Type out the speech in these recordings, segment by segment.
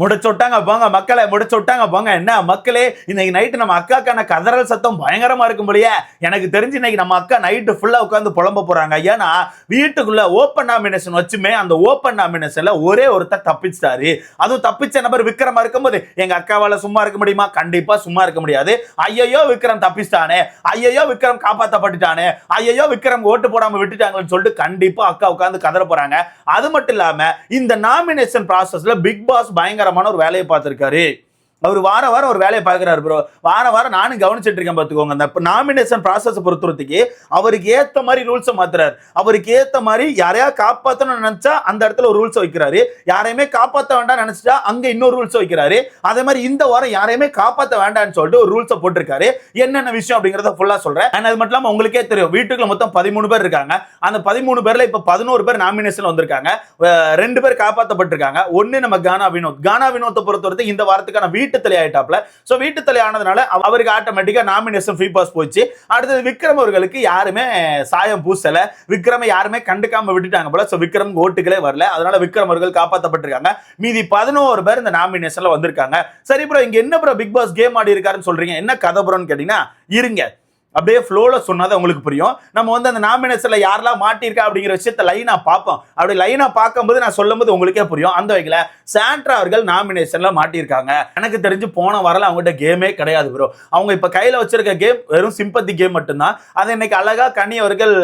முடிச்சு விட்டாங்க போங்க மக்களை முடிச்சு விட்டாங்க போங்க. என்ன மக்களே இன்னைக்கு நைட்டு நம்ம அக்காக்கான கதறல் சத்தம் பயங்கரமா இருக்கும்படியே எனக்கு தெரிஞ்சு இன்னைக்கு நம்ம அக்கா நைட்டு ஃபுல்லா உட்காந்து புலம்ப போறாங்க. ஏன்னா வீட்டுக்குள்ள ஓப்பன் நாமினேஷன் வச்சுமே அந்த ஓப்பன் நாமினேஷன்ல ஒரே ஒருத்தர் தப்பிச்சிட்டாரு. அதுவும் தப்பிச்ச நபர் விக்ரமா இருக்கும்போது எங்க அக்காவால சும்மா இருக்க முடியுமா? கண்டிப்பா சும்மா இருக்க முடியாது. ஐயையோ விக்ரம் தப்பிச்சிட்டானே. ஐயையோ விக்ரம் காப்பாற்றப்பட்டுட்டானே ஐயையோ விக்ரம் ஓட்டு போடாம விட்டுட்டாங்கன்னு சொல்லிட்டு கண்டிப்பா அக்கா உட்காந்து கதற போறாங்க. அது மட்டும் இல்லாம இந்த நாமினேஷன் ப்ராசஸ்ல பிக் பாஸ் பயங்கரமான ஒரு வேலையை பார்த்துருக்காரு. அவர் வார வாரம் ஒரு வேலையை பார்க்குறாரு ப்ரோ வார வாரம் நானும் கவனிச்சிட்டு இருக்கேன் பார்த்துக்கோங்க அந்த நாமினேஷன் ப்ராசஸை பொறுத்துறதுக்கு அவருக்கு ஏற்ற மாதிரி ரூல்ஸை மாத்துறாரு. அவருக்கு ஏற்ற மாதிரி யாரையா காப்பாற்றணும்னு நினைச்சா அந்த இடத்துல ஒரு ரூல்ஸ் வைக்கிறாரு. யாரையுமே காப்பாற்ற வேண்டாம் நினச்சிட்டா அங்க இன்னொரு ரூல்ஸை வைக்கிறாரு. அதே மாதிரி இந்த வாரம் யாரையுமே காப்பாற்ற வேண்டாம்னு சொல்லிட்டு ஒரு ரூல்ஸை போட்டிருக்காரு. என்னென்ன விஷயம் அப்படிங்கிறத ஃபுல்லா சொல்றேன். அண்ட் அது மட்டும் இல்லாம உங்களுக்கே தெரியும் வீட்டுக்குள்ள மொத்தம் பதிமூணு பேர் இருக்காங்க. அந்த பதிமூணு பேர்ல இப்ப பதினோரு பேர் நாமினேஷன் வந்திருக்காங்க. ரெண்டு பேர் காப்பாற்றப்பட்டிருக்காங்க ஒன்று நம்ம கானா வினோத். கானா வினோத்தை பொறுத்தவரைக்கும் இந்த வாரத்துக்கான வீட்டு தலை ஆயிட்டாப்ல ஸோ வீட்டு தலை ஆனதுனால அவருக்கு ஆட்டோமேட்டிக்கா நாமினேஷன் ஃப்ரீ பாஸ் போச்சு அடுத்தது விக்ரம் அவர்களுக்கு யாருமே சாயம் பூசலை. விக்ரமை யாருமே கண்டுக்காம விட்டுட்டாங்க போல. சோ விக்ரம் ஓட்டுகளே வரல. அதனால விக்ரம் அவர்கள் காப்பாற்றப்பட்டிருக்காங்க மீதி பதினோரு பேர் இந்த நாமினேஷன்ல வந்திருக்காங்க. சரி ப்ரோ இங்க என்ன ப்ரோ பிக் பாஸ் கேம் ஆடி இருக்காருன்னு சொல்றீங்க? என்ன கதை ப்ரோன்னு கேட்டீங்கன்னா இருங்க. அப்படியே ஃப்ளோவில் சொன்னாதான் உங்களுக்கு புரியும். நம்ம வந்து அந்த நாமினேஷனில் யாரெல்லாம் மாட்டியிருக்கா அப்படிங்கிற விஷயத்த லைனாக பார்ப்போம். அப்படி லைனாக பார்க்கும்போது நான் சொல்லும்போது உங்களுக்கே புரியும். அந்த வகையில் சாண்ட்ரா அவர்கள் நாமினேஷனில் மாட்டியிருக்காங்க. எனக்கு தெரிஞ்சு போன வரல அவங்ககிட்ட கேமே கிடையாது ப்ரோ அவங்க இப்போ கையில் வச்சிருக்க கேம் வெறும் சிம்பத்தி கேம் மட்டும்தான். அதை இன்னைக்கு அழகாக கனி அவர்கள்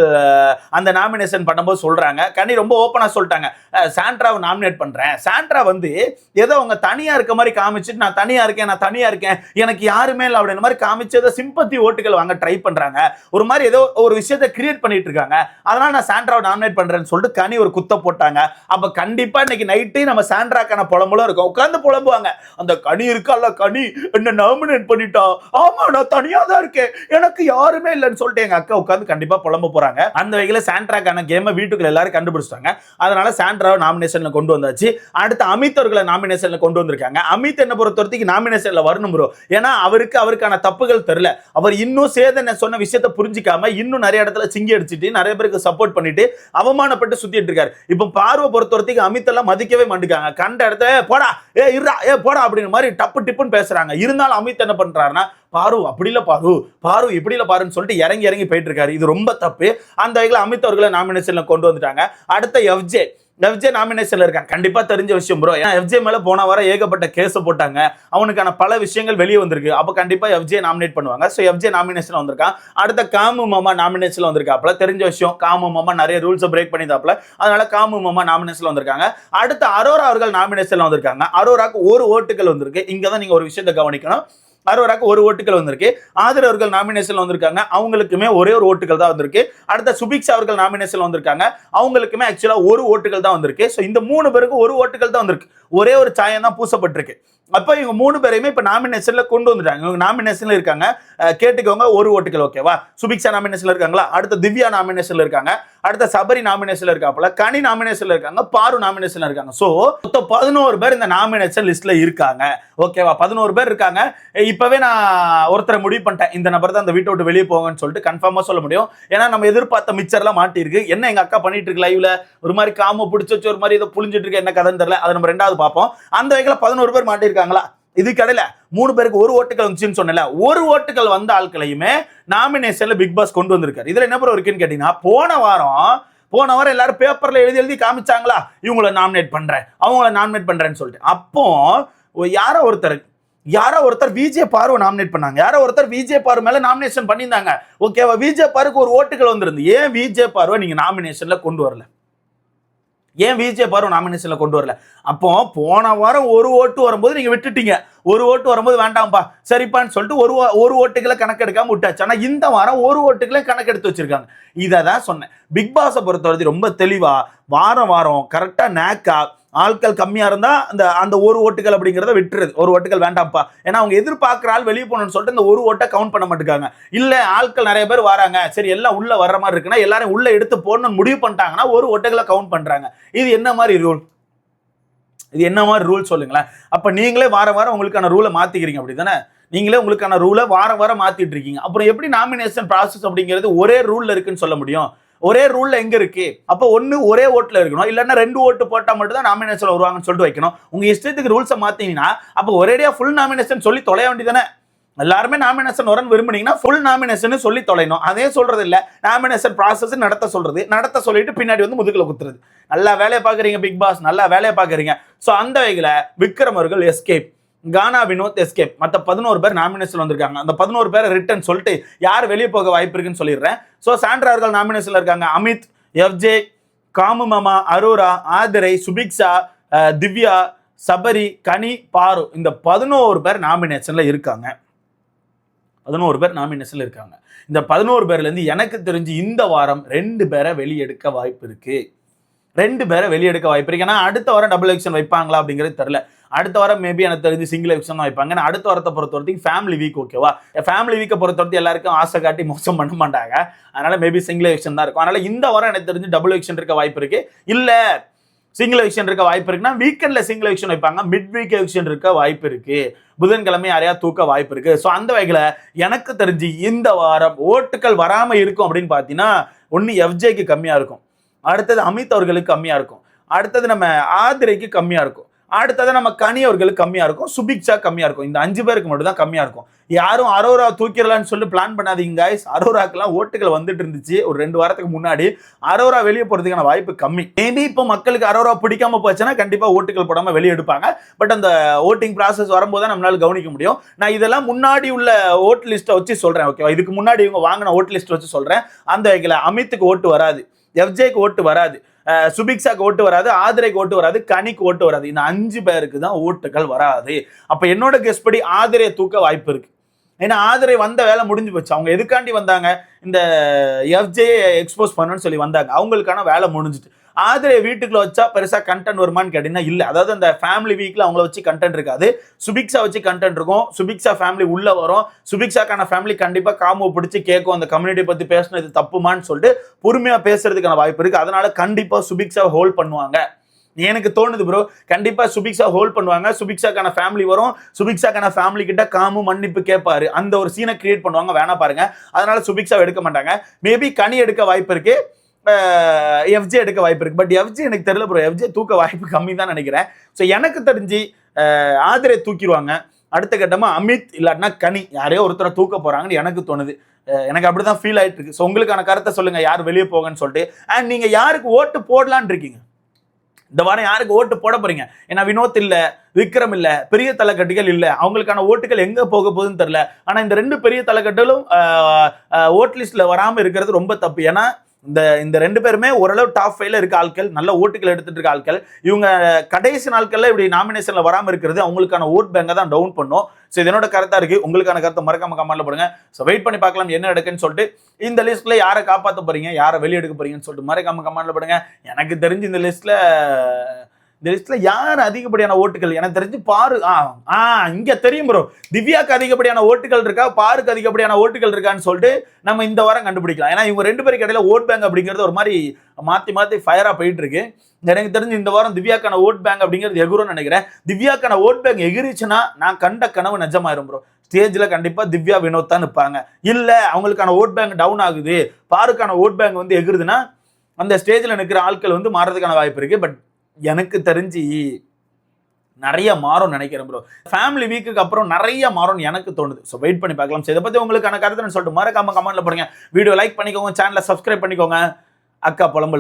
அந்த நாமினேஷன் பண்ணும்போது சொல்கிறாங்க கனி ரொம்ப ஓப்பனாக சொல்லிட்டாங்க. சாண்ட்ராவை நாமினேட் பண்ணுறேன் சாண்ட்ரா வந்து ஏதோ அவங்க தனியாக இருக்க மாதிரி காமிச்சிட்டு நான் தனியாக இருக்கேன் நான் தனியாக இருக்கேன். எனக்கு யாருமே இல்லை அப்படின்ற மாதிரி காமிச்சு ஏதோ சிம்பத்தி ஓட்டுகள் வாங்க ட்ரை பண்றாங்க. ஒரு மாதிரி ஏதோ ஒரு விஷயத்தை கிரியேட் பண்ணிட்டு இருக்காங்க. அதனால நான் சாண்ட்ராவை நாமினேட் பண்றேன்னு சொல்லிட்டு கனி ஒரு குத்த போட்டாங்க. அப்ப கண்டிப்பா இன்னைக்கு நைட்டு நம்ம சாண்ட்ராக்கான புலம்புல இருக்கும். உட்காந்து புலம்புவாங்க. அந்த கனி இருக்கால கனி? என்ன நாமினேட் பண்ணிட்டா? ஆமா நான் தனியா தான் இருக்கேன். எனக்கு யாருமே இல்லைன்னு சொல்லிட்டு எங்க அக்கா உட்காந்து கண்டிப்பா புலம்ப போறாங்க. அந்த வகையில சாண்ட்ராக்கான கேமை வீட்டுக்குள்ள எல்லாரும் கண்டுபிடிச்சிட்டாங்க. அதனால சாண்ட்ராவை நாமினேஷன்ல கொண்டு வந்தாச்சு. அடுத்து அமித் அவர்களை நாமினேஷன்ல கொண்டு வந்திருக்காங்க. அமித் என்ன பொறுத்த வரைக்கும் நாமினேஷன்ல வரணும் ப்ரோ ஏன்னா அவருக்கு அவருக்கான தப்புகள் தெரியல. அவர் இன்னும் சேதனை சொன்ன விஷயத்த புரிஞ்சிக்காம இன்னும் நிறைய இடத்துல சிங்கி அடிச்சுட்டு நிறைய பேருக்கு சப்போர்ட் பண்ணிட்டு அவமானப்பட்டு சுத்திட்டு இருக்காரு. இப்போ பார்வை பொறுத்த வரைக்கும் அமித் எல்லாம் மதிக்கவே மாட்டுக்காங்க. கண்ட இடத்த போடா ஏ இருடா ஏ போடா அப்படிங்கிற மாதிரி டப்பு டிப்புன்னு பேசுறாங்க. இருந்தாலும் அமித் என்ன பண்றாருன்னா பாரு அப்படி இல்லை பாரு. பாரு இப்படி இல்லை பாருன்னு சொல்லிட்டு இறங்கி இறங்கி போயிட்டு இருக்காரு. இது ரொம்ப தப்பு. அந்த வகையில் அமித் அவர்களை நாமினேஷன்ல கொண்டு வந்துட்டாங்க. அடுத்த எஃப்ஜே எஃப்ஜே நாமினேஷன்ல இருக்கான் கண்டிப்பா தெரிஞ்ச விஷயம் ப்ரோ ஏன்னா எஃப்ஜே மேல போன வாரம் ஏகப்பட்ட கேஸ் போட்டாங்க. அவனுக்கான பல விஷயங்கள் வெளியே வந்திருக்கு. அப்ப கண்டிப்பா எஃப்ஜே நாமினேட் பண்ணுவாங்க. ஸோ எஃப்ஜே நாமினேஷன் வந்திருக்கான். அடுத்த காமு மாமா நாமினேஷன்ல வந்திருக்காப்ல தெரிஞ்ச விஷயம் காமு மாமா நிறைய ரூல்ஸை பிரேக் பண்ணிதாப்ல அதனால காமு மாமா நாமினேஷன்ல வந்திருக்காங்க. அடுத்து அரோரா அவர்கள் நாமினேஷன்ல வந்திருக்காங்க. அரோராக்கு ஒரு ஓட்டுகள் வந்திருக்கு. இங்க தான் நீங்க ஒரு விஷயத்தை கவனிக்கணும். அரோராக்கு ஒரு ஓட்டுகள் வந்திருக்கு. ஆதர் அவர்கள் நாமினேஷன் வந்திருக்காங்க. அவங்களுக்குமே ஒரே ஒரு ஓட்டுகள் தான் வந்திருக்கு. அடுத்த சுபிக்ஷா அவர்கள் நாமினேஷன் வந்திருக்காங்க. அவங்களுக்குமே ஆக்சுவலா ஒரு ஓட்டுகள் தான் வந்திருக்கு. ஸோ இந்த மூணு பேருக்கு ஒரு ஓட்டுகள் தான் வந்திருக்கு. ஒரே ஒரு சாயம் தான் பூசப்பட்டிருக்கு. அப்போ இவங்க மூணு பேரையுமே இப்போ நாமினேஷன்ல கொண்டு வந்துட்டாங்க. இவங்க நாமினேஷன்ல இருக்காங்க. கேட்டுக்கோங்க ஒரு ஓட்டுகள் ஓகேவா சுபிக்ஷா நாமினேஷன்ல இருக்காங்களா? அடுத்த திவ்யா நாமினேஷன்ல இருக்காங்க. அடுத்த சபரி நாமினேஷன்ல இருக்காப்புல. கனி நாமினேஷன்ல இருக்காங்க. பாரு நாமினேஷன்ல இருக்காங்க. ஸோ மொத்தம் பதினோரு பேர் இந்த நாமினேஷன் லிஸ்ட்ல இருக்காங்க. ஓகேவா பதினோரு பேர் இருக்காங்க. இப்பவே நான் ஒருத்தரை முடிவு பண்ணிட்டேன். இந்த நபர் தான் அந்த வீட்டை விட்டு வெளியே போங்கன்னு சொல்லிட்டு கன்ஃபார்மா சொல்ல முடியும். ஏன்னா நம்ம எதிர்பார்த்த மிச்சர்லாம் மாட்டிருக்கு என்ன எங்க அக்கா பண்ணிட்டு இருக்கு லைவ்ல ஒரு மாதிரி காம பிடிச்சி வச்சு ஒரு மாதிரி ஏதோ புளிஞ்சிட்டு இருக்கு. என்ன கதைன்னு தெரியல. அதை நம்ம ரெண்டாவது பார்ப்போம். அந்த வகையில் பதினோரு பேர் இருக்காங்களா இது கடையில மூணு பேருக்கு ஒரு ஓட்டுகள் வந்துச்சுன்னு சொன்னல ஒரு ஓட்டுகள் வந்த ஆட்களையுமே நாமினேஷன்ல பிக் பாஸ் கொண்டு வந்திருக்காரு. இதுல என்ன ப்ரோ இருக்குன்னு கேட்டீங்கன்னா போன வாரம் போன வாரம் எல்லாரும் பேப்பர்ல எழுதி எழுதி காமிச்சாங்களா? இவங்கள நாமினேட் பண்றேன் அவங்கள நாமினேட் பண்றேன்னு சொல்லிட்டு. அப்போ யாரோ ஒருத்தர் யாரோ ஒருத்தர் விஜே பாரு நாமினேட் பண்ணாங்க. யாரோ ஒருத்தர் விஜே பாரு மேல நாமினேஷன் பண்ணியிருந்தாங்க. ஓகேவா விஜே பாருக்கு ஒரு ஓட்டுகள் வந்திருந்து ஏன் விஜே பாருவை நீங்க நாமினேஷன்ல கொண்டு வரல? ஏன் விஜே பாரு நாமினேஷன்ல கொண்டு வரல? அப்போ போன வாரம் ஒரு ஓட்டு வரும்போது நீங்க விட்டுட்டீங்க. ஒரு ஓட்டு வரும்போது வேண்டாம்ப்பா சரிப்பான்னு சொல்லிட்டு ஒரு ஓ- ஒரு ஓட்டுகளை கணக்கெடுக்காம விட்டாச்சு. ஆனால் இந்த வாரம் ஒரு ஓட்டுகளை கணக்கெடுத்து வச்சிருக்காங்க. இதை தான் சொன்னேன் பிக் பாஸை பொறுத்தவரை ரொம்ப தெளிவாக வாரம் வாரம் கரெக்டாக நேக்கா ஆட்கள் கம்மியாக இருந்தால் அந்த அந்த ஒரு ஓட்டுகள் அப்படிங்கிறத விட்டுருது. ஒரு ஓட்டுகள் வேண்டாம்ப்பா. ஏன்னா அவங்க எதிர்பார்க்குற ஆள் வெளியே போகணும்னு சொல்லிட்டு இந்த ஒரு ஓட்டை கவுண்ட் பண்ண மாட்டேங்காங்க. இல்லை ஆட்கள் நிறைய பேர் வராங்க. சரி எல்லாம் உள்ளே வர்ற மாதிரி இருக்குன்னா எல்லாரும் உள்ளே எடுத்து போடணும்னு முடிவு பண்ணிட்டாங்கன்னா ஒரு ஓட்டுகளை கவுண்ட் பண்ணுறாங்க இது என்ன மாதிரி ரூல் இது என்ன மாதிரி ரூல் சொல்லுங்களேன். அப்போ நீங்களே வாரம் வாரம் உங்களுக்கான ரூலை மாற்றிக்கிறீங்க அப்படி தானே? நீங்களே உங்களுக்கான ரூலை வாரம் வாரம் மாற்றிட்டு இருக்கீங்க. அப்புறம் எப்படி நாமினேஷன் ப்ராசஸ் அப்படிங்கிறது ஒரே ரூலில் இருக்குன்னு சொல்ல முடியும்? ஒரே ரூல்ல எங்க இருக்கு? அப்போ ஒன்று ஒரே ஓட்டுல இருக்கணும். இல்லைன்னா ரெண்டு ஓட்டு போட்டா மட்டும் தான் நாமினேஷன் வருவாங்கன்னு சொல்லிட்டு வைக்கணும். உங்க இஷ்டத்துக்கு ரூல்ஸை மாத்தீங்கன்னா அப்போ ஒரேடியா ஃபுல் நாமினேஷன் சொல்லி தொலைய வேண்டியதானே எல்லாருமே நாமினேஷன் வரன்னு விரும்புனீங்கன்னா ஃபுல் நாமினேஷன் சொல்லி தொலைணும் அதே சொல்றது இல்லை. நாமினேஷன் ப்ராசஸ் நடத்த சொல்றது. நடத்த சொல்லிட்டு பின்னாடி வந்து முதுகில் குத்துறது. நல்லா வேலையை பார்க்குறீங்க பிக் பாஸ் நல்லா வேலையை பார்க்குறீங்க. ஸோ அந்த வகையில் விக்ரம் அவர்கள் எஸ்கேப் கானா வினோத் எஸ்கேப் மற்ற பதினோரு பேர் நாமினேஷன் வந்திருக்காங்க. அந்த பதினோரு பேரை ரிட்டர்ன் சொல்லிட்டு யார் வெளியே போக வாய்ப்பு இருக்குன்னு சொல்லிடுறேன். ஸோ சாண்ட்ரா அவர்கள் நாமினேஷன்ல இருக்காங்க. அமித் எஃப்ஜே காமு மாமா அரோரா ஆதிரை சுபிக்ஷா திவ்யா சபரி கனி பாரு. இந்த பதினோரு பேர் நாமினேஷன்ல இருக்காங்க. பதினோரு பேர் நாமினேஷன்ல இருக்காங்க. இந்த பதினோரு பேர்லேருந்து எனக்கு தெரிஞ்சு இந்த வாரம் ரெண்டு பேரை வெளியெடுக்க வாய்ப்பு இருக்கு. ரெண்டு பேரை வெளியெடுக்க வாய்ப்பு இருக்கு. ஏன்னா அடுத்த வாரம் டபுள் எலெக்ஷன் வைப்பாங்களா அப்படிங்கிறது தெரில அடுத்த வாரம் மேபி எனக்கு தெரிஞ்சு சிங்கிள் எலெக்ஷன் தான் வைப்பாங்க. ஏன்னா அடுத்த வாரத்தை பொறுத்த வரைக்கும் ஃபேமிலி வீக் ஓகேவா ஃபேமிலி வீக்கை பொறுத்த வரைக்கும் எல்லாருக்கும் ஆசை காட்டி மோசம் பண்ண மாட்டாங்க. அதனால மேபி சிங்கிள் எலெக்ஷன் தான் இருக்கும். அதனால இந்த வாரம் எனக்கு தெரிஞ்சு டபுள் எலெக்ஷன் இருக்க வாய்ப்பு இருக்கு. இல்லை சிங்கிள் எலெக்ஷன் இருக்க வாய்ப்பு இருக்குன்னா வீக்கெண்டில் சிங்கிள் எலெக்ஷன் வைப்பாங்க. மிட் வீக் எலெக்ஷன் இருக்க வாய்ப்பு இருக்குது புதன்கிழமை யாரையா தூக்க வாய்ப்பு இருக்கு. ஸோ அந்த வகையில் எனக்கு தெரிஞ்சு இந்த வாரம் ஓட்டுகள் வராமல் இருக்கும் அப்படின்னு பார்த்தீங்கன்னா ஒன்று எஃப்ஜேக்கு கம்மியாக இருக்கும். அடுத்தது அமித் அவர்களுக்கு கம்மியாக இருக்கும். அடுத்தது நம்ம ஆதிரைக்கு கம்மியாக இருக்கும். அடுத்தது நம்ம கனி அவர்களுக்கு கம்மியாக இருக்கும் சுபிக்ஷா கம்மியாக இருக்கும். இந்த அஞ்சு பேருக்கு மட்டும் தான் கம்மியாக இருக்கும். யாரும் அரோரா தூக்கிடலான்னு சொல்லி பிளான் பண்ணாதீங்க கைஸ் அரோராக்கெல்லாம் ஓட்டுகள் வந்துட்டு இருந்துச்சு. ஒரு ரெண்டு வாரத்துக்கு முன்னாடி அரோரா வெளியே போகிறதுக்கான வாய்ப்பு கம்மி. மேபி இப்போ மக்களுக்கு அரோரா பிடிக்காம போச்சுன்னா கண்டிப்பாக ஓட்டுகள் போடாமல் வெளியே எடுப்பாங்க. பட் அந்த ஓட்டிங் ப்ராசஸ் வரும்போது தான் நம்மளால் கவனிக்க முடியும். நான் இதெல்லாம் முன்னாடி உள்ள ஓட்டு லிஸ்ட்டை வச்சு சொல்கிறேன் ஓகேவா இதுக்கு முன்னாடி இவங்க வாங்கின ஓட்டு லிஸ்ட் வச்சு சொல்கிறேன் அந்த வகையில் அமித்துக்கு ஓட்டு வராது. எஃப்ஜேக்கு ஓட்டு வராது. சுபிக்ஸாக்கு ஓட்டு வராது ஆதிரைக்கு ஓட்டு வராது கனிக்கு ஓட்டு வராது. இந்த அஞ்சு பேருக்கு தான் ஓட்டுகள் வராது. அப்போ என்னோட கெஸ் படி ஆதிரையை தூக்க வாய்ப்பு இருக்கு. ஏன்னா ஆதிரை வந்த வேலை முடிஞ்சு போச்சு. அவங்க எதுக்காண்டி வந்தாங்க? இந்த எஃப்ஜே எக்ஸ்போஸ் பண்ணணும்னு சொல்லி வந்தாங்க. அவங்களுக்கான வேலை முடிஞ்சுட்டு. ஆதிரை வீட்டுக்குள்ள வச்சா பெருசா கண்டென்ட் வருமான்னு கேட்டீங்கன்னா இல்ல. அதாவது அந்த ஃபேமிலி வீக்ல அவங்கள வச்சு கண்டென்ட் இருக்காது. சுபிக்ஷா வச்சு கண்டென்ட் இருக்கும். சுபிக்ஷா ஃபேமிலி உள்ள வரும். சுபிக்ஸாக்கான ஃபேமிலி கண்டிப்பா காமோ பிடிச்சி கேட்கும். அந்த கம்யூனிட்டி பத்தி பேசினது தப்புமான்னு சொல்லிட்டு பொறுமையா பேசுறதுக்கான வாய்ப்பு இருக்கு. அதனால கண்டிப்பா சுபிக்ஸா ஹோல்ட் பண்ணுவாங்க. எனக்கு தோணுது ப்ரோ கண்டிப்பா சுபிக்ஷா ஹோல்ட் பண்ணுவாங்க. சுபிக்ஷாக்கான ஃபேமிலி வரும். சுபிக்ஷாக்கான ஃபேமிலி கிட்ட காமு மன்னிப்பு கேட்பாரு. அந்த ஒரு சீனை கிரியேட் பண்ணுவாங்க. வேணா பாருங்க. அதனால சுபிக்ஷா எடுக்க மாட்டாங்க. மேபி கனி எடுக்க வாய்ப்பு இருக்கு. எஃப்ஜே எடுக்க வாய்ப்பு இருக்கு. பட் எஃப்ஜே எனக்கு தெரியல ப்ரோ எஃப்ஜே தூக்க வாய்ப்பு கம்மி தான் நினைக்கிறேன். ஸோ எனக்கு தெரிஞ்சு அஹ், ஆதிரை தூக்கிடுவாங்க. அடுத்த கட்டமாக அமித் இல்லாட்டினா கனி. யாரையோ ஒருத்தரை தூக்க போகிறாங்கன்னு எனக்கு தோணுது. எனக்கு அப்படி தான் ஃபீல் ஆகிட்டு இருக்கு. ஸோ உங்களுக்கான கருத்தை சொல்லுங்கள் யார் வெளியே போகன்னு சொல்லிட்டு. அண்ட் நீங்கள் யாருக்கு ஓட்டு போடலான் இருக்கீங்க? இந்த வாரம் யாருக்கு ஓட்டு போட போறீங்க? ஏன்னா வினோத் இல்லை விக்ரம் இல்லை பெரிய தலைக்கட்டுகள் இல்லை. அவங்களுக்கான ஓட்டுகள் எங்கே போக போகுதுன்னு தெரில ஆனால் இந்த ரெண்டு பெரிய தலைக்கட்டுகளும் ஓட் லிஸ்ட்டில் வராமல் இருக்கிறது ரொம்ப தப்பு. ஏன்னா இந்த இந்த ரெண்டு பேருமே ஓரளவு டாப் ஃபைவ்ல இருக்க ஆட்கள் நல்ல ஓட்டுகள் எடுத்துட்டு இருக்க ஆட்கள். இவங்க கடைசி நாட்கள்ல இப்படி நாமினேஷன்ல வராமல் இருக்கிறது அவங்களுக்கான ஓட் பேங்கை தான் டவுன் பண்ணும். ஸோ இது என்னோட கருத்தா இருக்கு. உங்களுக்கான கருத்தை மறக்காம கமெண்ட்ல போடுங்க. ஸோ வெயிட் பண்ணி பார்க்கலாம் என்ன நடக்குன்னு சொல்லிட்டு. இந்த லிஸ்ட்ல யாரை காப்பாற்ற போறீங்க? யாரை வெளியெடுக்க போறீங்கன்னு சொல்லிட்டு மறக்காம கமெண்ட்ல போடுங்க. எனக்கு தெரிஞ்சு இந்த லிஸ்ட்ல இந்த லிஸ்ட்ல யார் அதிகப்படியான ஓட்டுகள்? எனக்கு தெரிஞ்சு பாரு ஆ ஆ இங்க தெரியும் ப்ரோ திவ்யாக்கு அதிகப்படியான ஓட்டுகள் இருக்கா? பாருக்கு அதிகப்படியான ஓட்டுகள் இருக்கான்னு சொல்லிட்டு நம்ம இந்த வாரம் கண்டுபிடிக்கலாம். ஏன்னா இவங்க ரெண்டு பேருக்கு இடையில ஓட் பேங்க் அப்படிங்கிறது ஒரு மாதிரி மாத்தி மாத்தி ஃபயரா போயிட்டு இருக்கு எனக்கு தெரிஞ்சு இந்த வாரம் திவ்யாக்கான ஓட் பேங்க் அப்படிங்கிறது எகுரும்னு நினைக்கிறேன். திவ்யாக்கான ஓட் பேங்க் எகிரிச்சுன்னா நான் கண்ட கனவு நிஜமாயிரும் ப்ரோ ஸ்டேஜில் கண்டிப்பாக திவ்யா வினோத் தான் நிற்பாங்க இல்லை அவங்களுக்கான ஓட் பேங்க் டவுன் ஆகுது. பாருக்கான ஓட் பேங்க் வந்து எகிருதுன்னா அந்த ஸ்டேஜில் நிற்கிற ஆட்கள் வந்து மாறதுக்கான வாய்ப்பு இருக்குது பட் எனக்கு தெரிஞ்சு நிறைய மாறும் நினைக்கிறேன் ப்ரோ ஃபேமிலி வீக்குக்கு அப்புறம் நிறைய மாறும்னு எனக்கு தோணுது. ஸோ வெயிட் பண்ணி பார்க்கலாம். ஸோ இதை பற்றி உங்களுக்கான கருத்துன்னு சொல்லிட்டு மறக்காம கமெண்ட்ல போடுங்க. வீடியோ லைக் பண்ணிக்கோங்க சேனலை சப்ஸ்கிரைப் பண்ணிக்கோங்க. அக்கா புலம்பல்.